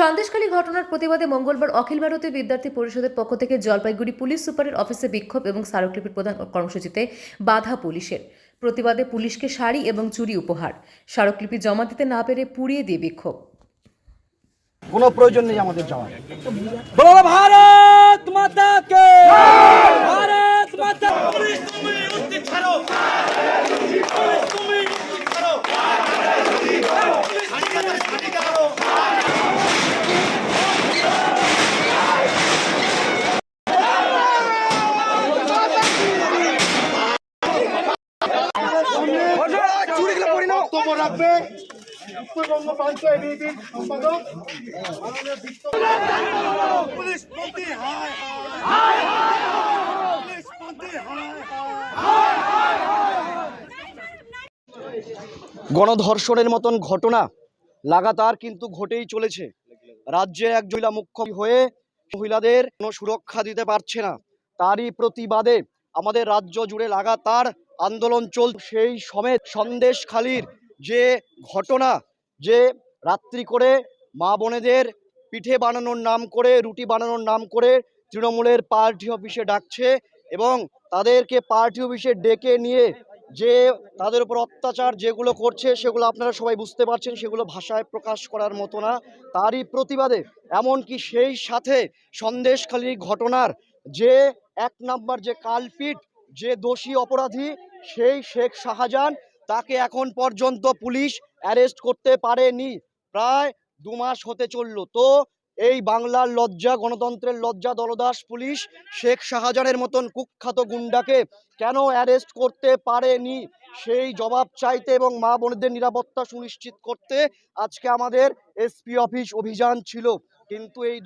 সন্দেশকালী ঘটনার প্রতিবাদে মঙ্গলবার অখিল ভারতীয় বিদ্যার্থী পরিষদের পক্ষ থেকে জলপাইগুড়ি পুলিশ সুপারের অফিসে বিক্ষোভ এবং স্মারকলিপির প্রধান কর্মসূচিতে বাধা পুলিশের। প্রতিবাদে পুলিশকে শাড়ি এবং চুরি উপহার। স্মারকলিপি জমা দিতে না পেরে পুড়িয়ে দিয়ে বিক্ষোভ। কোনো প্রয়োজন নেই আমাদের যাওয়ার ভারত মাতাকে! উত্তরবঙ্গ সম্পাদক। গণধর্ষণের মতন ঘটনা লাগাতার কিন্তু ঘটেই চলেছে। রাজ্যে এক মহিলা মুখ্য হয়ে মহিলাদের কোনো সুরক্ষা দিতে পারছে না। তারই প্রতিবাদে আমাদের রাজ্য জুড়ে লাগাতার আন্দোলন চল সেই সমেত সন্দেশখালির যে ঘটনা, যে রাত্রি করে মা বোনেদের পিঠে বানানোর নাম করে, রুটি বানানোর নাম করে তৃণমূলের পার্টি অফিসে ডাকছে এবং তাদেরকে পার্টি অফিসে ডেকে নিয়ে যে তাদের উপর অত্যাচার যেগুলো করছে, সেগুলো আপনারা সবাই বুঝতে পারছেন, সেগুলো ভাষায় প্রকাশ করার মতো না। তারই প্রতিবাদে এমনকি সেই সাথে সন্দেশখালী ঘটনার যে এক নাম্বার যে কালপিট, যে দোষী অপরাধী, সেই শেখ শাহজাহান তাকে এখন পর্যন্ত পুলিশ অ্যারেস্ট করতে পারেনি। প্রায় দু মাস হতে চলল। তো এই বাংলার লজ্জা, গণতন্ত্রের লজ্জা, দলদাস পুলিশ শেখ শাহজাহানের মতন কুখ্যাত গুন্ডাকে কেন অ্যারেস্ট করতে পারেনি? সেই জবাব চাইতে এবং মা বোনদের নিরাপত্তা সুনিশ্চিত করতে আজকে আমাদের এসপি অফিস অভিযান ছিল। কিন্তু এই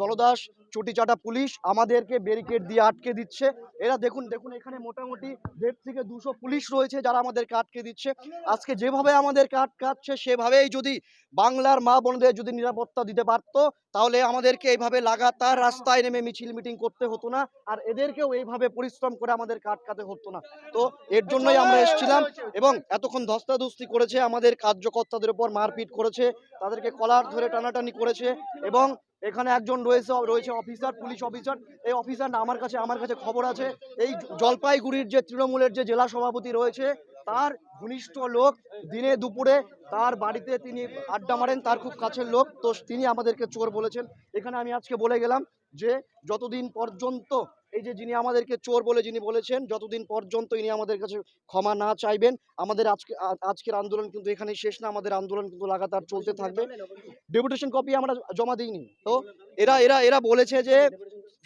দলদাস চটিচাটা পুলিশ আমাদেরকে ব্যারিকেড দিয়ে আটকে দিচ্ছে। এরা দেখুন দেখুন এখানে মোটামুটি দেড় থেকে দুশো পুলিশ রয়েছে যারা আমাদেরকে আটকে দিচ্ছে। আজকে যেভাবে আমাদেরকে আটকাচ্ছে, সেভাবেই যদি বাংলার মা বোনদের যদি নিরাপত্তা দিতে পারতো, তাহলে আমাদেরকে এইভাবে লাগাতার রাস্তায় নেমে মিছিল মিটিং করতে হতো না। আর এদেরকেও এইভাবে পরিশ্রম করে আমাদেরকে আটকাতে হতো না। তো এর জন্যই আমরা এসেছিলাম এবং এতক্ষণ ধস্তাধস্তি করেছে আমাদের কার্যকর্তাদের উপর মারপিট করেছে, তাদেরকে কলার ধরে টানাটানি করেছে এবং এখানে একজন রয়েছে রয়েছে অফিসার, পুলিশ অফিসার। এই অফিসার আমার কাছে আমার কাছে খবর আছে। এই জলপাইগুড়ির যে তৃণমূলের যে জেলা সভাপতি রয়েছে, তার ঘনিষ্ঠ লোক দিনে দুপুরে তার বাড়িতে তিনি আড্ডা মারেন, তার খুব কাছের লোক, তো তিনি আমাদেরকে চোর বলেছেন। এখানে আমি আজকে বলে গেলাম যে যতদিন পর্যন্ত এই যে যিনি আমাদেরকে চোর বলে যিনি বলেছেন যতদিন পর্যন্ত ইনি আমাদের কাছে ক্ষমা না চাইবেন আমাদের আজকে আজকের আন্দোলন কিন্তু এখানে শেষ না আমাদের আন্দোলন কিন্তু লাগাতার চলতে থাকবে। ডেপুটেশন কপি আমরা জমা দিইনি। তো এরা এরা এরা বলেছে যে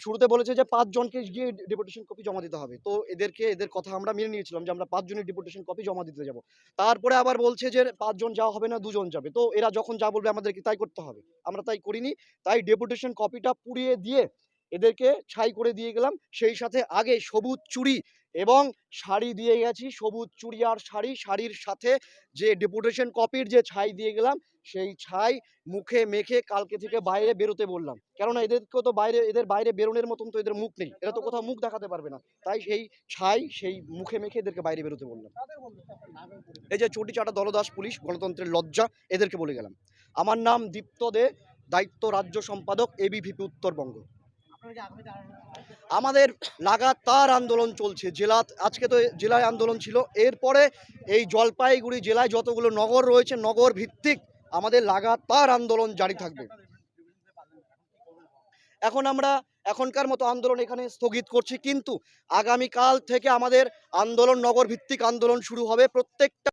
শুরুতে বলেছে যে পাঁচজনকে গিয়ে ডিপুটেশন কপি জমা দিতে হবে। তো এদেরকে, এদের কথা আমরা মেনে নিয়েছিলাম যে আমরা পাঁচজনের ডিপুটেশন কপি জমা দিতে যাব। তারপরে আবার বলছে যে পাঁচজন যাওয়া হবে না, দুজন যাবে। তো এরা যখন যা বলবে আমাদেরকে তাই করতে হবে। আমরা তাই করিনি। তাই ডেপুটেশন কপিটা পুড়িয়ে দিয়ে এদেরকে ছাই করে দিয়ে গেলাম। সেই সাথে আগে সবুজ চুড়ি এবং শাড়ি দিয়ে গেছি, সবুজ চুড়ি আর শাড়ি। শাড়ির সাথে যে ডেপুটেশন কপির যে ছাই দিয়ে গেলাম, সেই ছাই মুখে মেখে কালকে থেকে বাইরে বেরোতে বললাম। কেননা এদেরকেও তো বাইরে, এদের বাইরে বেরোনোর মতন তো এদের মুখ নেই। এরা তো কোথাও মুখ দেখাতে পারবে না। তাই সেই ছাই, সেই মুখে মেখে এদেরকে বাইরে বেরোতে বললাম। এই যে চটি চাটা দলদাস পুলিশ, গণতন্ত্রের লজ্জা, এদেরকে বলে গেলাম। আমার নাম দীপ্ত দে, দায়িত্ব রাজ্য সম্পাদক এবিভিপি উত্তরবঙ্গ। আমাদের লাগাতার আন্দোলন চলছে। জেলা, আজকে তো জেলায় আন্দোলন ছিল। এরপরে এই জলপাইগুড়ি জেলায় যতগুলো নগর রয়েছে, নগর ভিত্তিক আমাদের লাগাতার আন্দোলন জারি থাকবে। এখন আমরা এখনকার মতো আন্দোলন এখানে স্থগিত করছি। কিন্তু আগামীকাল থেকে আমাদের আন্দোলন, নগর ভিত্তিক আন্দোলন শুরু হবে। প্রত্যেকটা